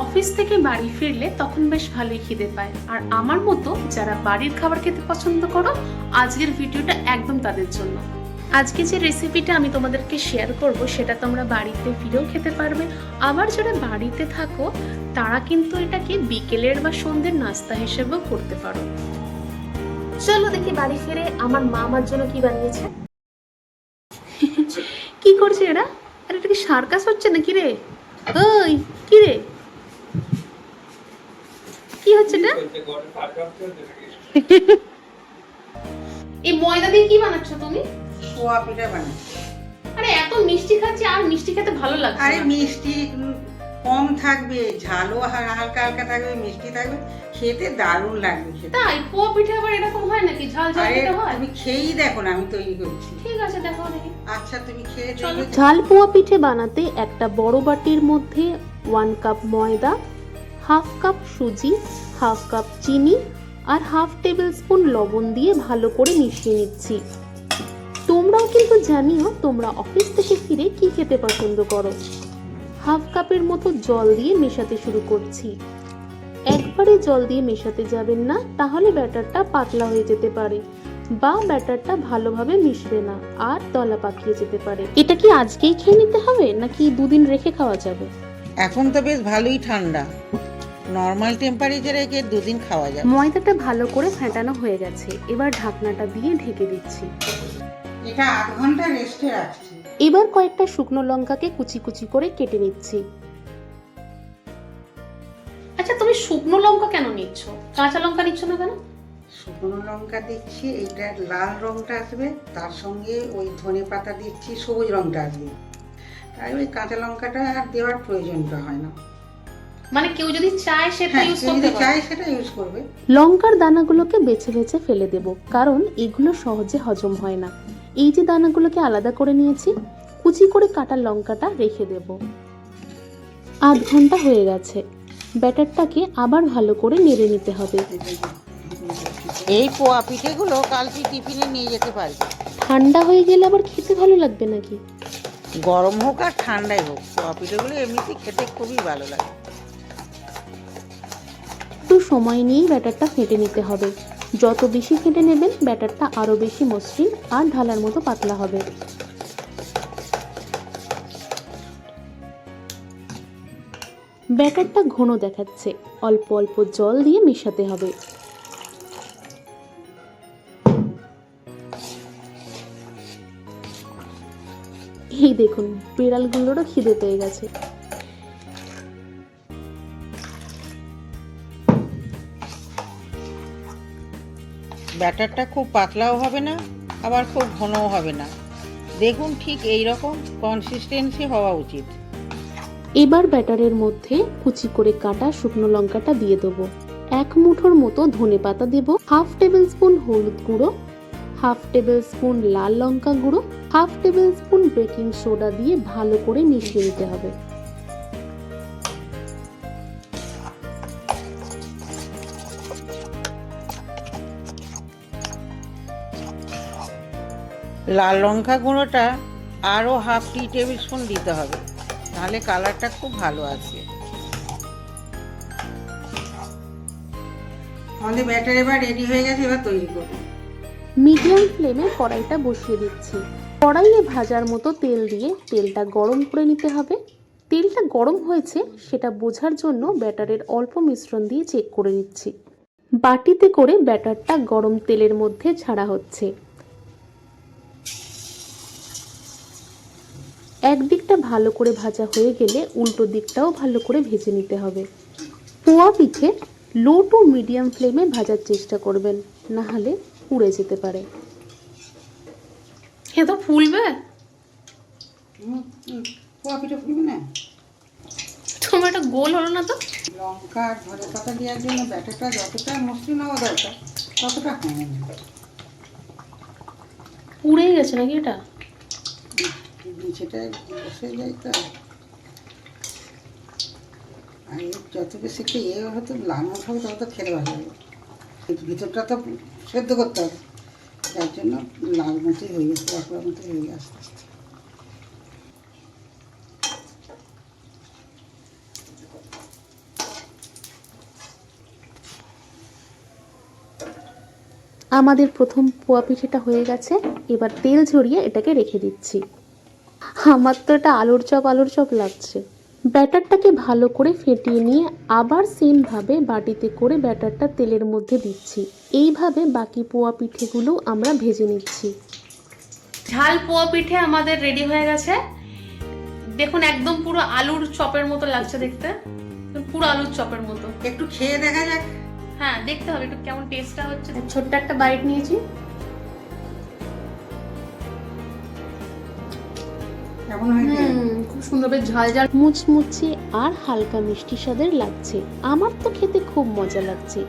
Office থেকে বাড়ি ফিরলে তখন বেশ ভালোই খিদে পায়। আর আমার মতো যারা বাড়ির খাবার খেতে পছন্দ করো, আজকের ভিডিওটা একদম তাদের জন্য। আজকে যে রেসিপিটা আমি তোমাদেরকে শেয়ার করব, সেটা তোমরা বাড়িতে ফিরেও খেতে পারবে। আবার যারা বাড়িতে থাকো, তারা কিন্তু এটাকে বিকেলের বা সন্ধ্যের নাস্তা হিসেবেও করতে পারো। চলো দেখি বাড়ি ফিরে আমার মা আমার জন্য কি বানিয়েছে। কি করছে এরা? আরে এটা কি সার্কাস হচ্ছে নাকি রে? ওই, কি রে? কি হচ্ছে এটা? এই ময়দা দিয়ে কি বানাচ্ছ তুমি? সোয়া পিঠা বানাই আরে এত মিষ্টি খাচ্ছি আর মিষ্টি খেতে ভালো লাগছে আরে মিষ্টি কম থাকবে ঝালও হালকা হালকা থাকবে মিষ্টি থাকবে খেতে দারুণ লাগবে খেতে। তাই? পোয়া পিঠে আবার এরকম হয় নাকি? ঝাল ঝাল পিঠে হয়? তুমি খেয়েই দেখো না আমি তৈরি করছি। ঠিক আছে দেখো দেখি। আচ্ছা তুমি খেয়ে চলো। ঝাল পোয়া পিঠে বানাতে একটা বড় বাটির মধ্যে ওয়ান কাপ ময়দা হাফ কাপ সুজি, হাফ কাপ চিনি আর হাফ টেবিল স্পুন লবণ দিয়ে ভালো করে মিশিয়ে নিচ্ছি। তোমরাও কিন্তু জানিও তোমরা অফিস থেকে ফিরে কি খেতে পছন্দ করো। হাফ কাপের মতো জল দিয়ে মেশাতে শুরু করছি। একবারে জল দিয়ে মেশাতে যাবেন না, তাহলে ব্যাটারটা পাতলা হয়ে যেতে পারে বা ব্যাটারটা ভালোভাবে মিশবে না আর দলা পাকিয়ে যেতে পারে। এটা কি আজকেই খেয়ে নিতে হবে নাকি দুদিন রেখে খাওয়া যাবে? এখন তো বেশ ভালোই ঠান্ডা। নর্মাল টেম্পারেচারে একে দুদিন খাওয়া যায় ময়দাটা ভালো করে ফেটানো হয়ে গেছে। এবার ঢাকনাটা দিয়ে ঢেকে দিচ্ছি। এটা আধ ঘণ্টা রেস্টে রাখছি। এবার কয়েকটা শুকনো লঙ্কাকে কুচি কুচি করে কেটে নিচ্ছি। আচ্ছা তুমি শুকনো লঙ্কা কেন নিচ্ছ? কাঁচা লঙ্কা নিচ্ছ না কেন? শুকনো লঙ্কা দিচ্ছি এইটা লাল রংটা আসবে তার সঙ্গে ওই ধনে পাতা দিচ্ছি সবুজ রংটা আসবে। তাই ওই কাঁচা লঙ্কাটা আর দেওয়ার প্রয়োজনটা হয় না। মানে কেউ যদি চায় সেটা হ্যাঁ ইউজ করতে চায় সেটা ইউজ করবে। লঙ্কার দানাগুলোকে বেছে বেছে ফেলে দেব কারণ এগুলো সহজে হজম হয় না। এই যে দানাগুলোকে আলাদা করে নিয়েছি কুচি করে কাটা লঙ্কাটা রেখে দেব। আধ ঘণ্টা হয়ে গেছে। ব্যাটারটাকে আবার ভালো করে নেড়ে নিতে হবে। এই পোয়া পিঠেগুলো কালকে টিফিনে নিয়ে যেতে পারবে ঠান্ডা হয়ে গেলে আবার খেতে ভালো লাগবে নাকি? গরম হোক আর ঠান্ডাই হোক পোয়া পিঠেগুলো এমনিতে খেতে খুবই ভালো লাগে। একটু সময় নিয়েই ব্যাটারটা ফেটে নিতে হবে। যত বেশি ফেটে নেবেন, ব্যাটারটা আরও বেশি মসৃণ আর ঢালার মতো পাতলা হবে। ব্যাটারটা ঘন দেখাচ্ছে। অল্প অল্প জল দিয়ে মেশাতে হবে। এই দেখুন, বিড়ালগুলোরও খিদে পেয়ে গেছে। ব্যাটারটা খুব পাতলাও হবে না, আবার খুব ঘনও হবে না। দেখুন ঠিক এই রকম কনসিস্টেন্সি হওয়া উচিত। এবার ব্যাটারের মধ্যে কুচি করে কাটা শুকনো লঙ্কাটা দিয়ে দেবো। এক মুঠোর মতো ধনে পাতা দেবো, হাফ টেবিল স্পুন হলুদ গুঁড়ো, হাফ টেবিল স্পুন লাল লঙ্কা গুঁড়ো, half tablespoon baking soda দিয়ে ভালো করে মিশিয়ে নিতে হবে। লাল লঙ্কা গুঁড়োটা আরও হাফ টি টেবিল স্পুন দিতে হবে। তাহলে কালারটা খুব ভালো আসবে। আমাদের ব্যাটার এবার রেডি হয়ে গেছে, এবার তৈরি করব। মিডিয়াম ফ্লেমে কড়াইটা বসিয়ে দিচ্ছি। কড়াইয়ে ভাজার মতো তেল দিয়ে তেলটা গরম করে নিতে হবে। তেলটা গরম হয়েছে, সেটা বোঝার জন্য ব্যাটারের অল্প মিশ্রণ দিয়ে চেক করে নিচ্ছি। বাটিতে করে ব্যাটারটা গরম তেলের মধ্যে ছাড়া হচ্ছে। একদিকটা ভালো করে ভাজা হয়ে গেলে উল্টো দিকটাও ভালো করে ভেজে নিতে হবে। পোয়া পিঠে লো টু মিডিয়াম ফ্লেমে ভাজার চেষ্টা করবেন না হলে পুড়ে যেতে পারে। এ তো ফুলবে। পোয়া পিঠে ফুলবে না? তোমার একটা গোল হলো না তো? লঙ্কা আর ধনে পাতা দেওয়ার জন্য ব্যাটারটা যতটা মসৃণ হওয়া দরকার ততটা পুড়েই গেছে নাকি এটা? সেটা বসে যায় তো আর যত বেশি একটু ইয়ে হতো লামট হবে তত খেতে ভালো কিন্তু ভিতরটা তো সেদ্ধ করতে হবে। তার জন্য লাল মতোই হয়ে গেছে বাঁকুড়ার মতোই হয়ে গেছে আস্তে আস্তে। আমাদের প্রথম পোয়া পিঠেটা হয়ে গেছে। এবার তেল ঝরিয়ে এটাকে রেখে দিচ্ছি। আমার তো এটা আলুর চপ আলুর চপ লাগছে। ব্যাটারটাকে ভালো করে ফেটিয়ে নিয়ে আবার সেমভাবে বাটিতে করে ব্যাটারটা তেলের মধ্যে দিচ্ছি। এইভাবে বাকি পোয়া পিঠেগুলো আমরা ভেজে নিচ্ছি। ঝাল পোয়া পিঠে আমাদের রেডি হয়ে গেছে। দেখুন একদম পুরো আলুর চপের মতো লাগছে দেখতে। পুরো আলুর চপের মতো। একটু খেয়ে দেখা যাক। হ্যাঁ দেখতে হবে একটু কেমন টেস্টটা হচ্ছে। ছোট্ট একটা বাইট নিয়েছি। কেমন হয়েছে হুম খুব সুন্দর বেশ ঝাল ঝাল মুচমুচে আর হালকা মিষ্টি স্বাদের লাগছে। আমার তো খেতে খুব মজা লাগছে।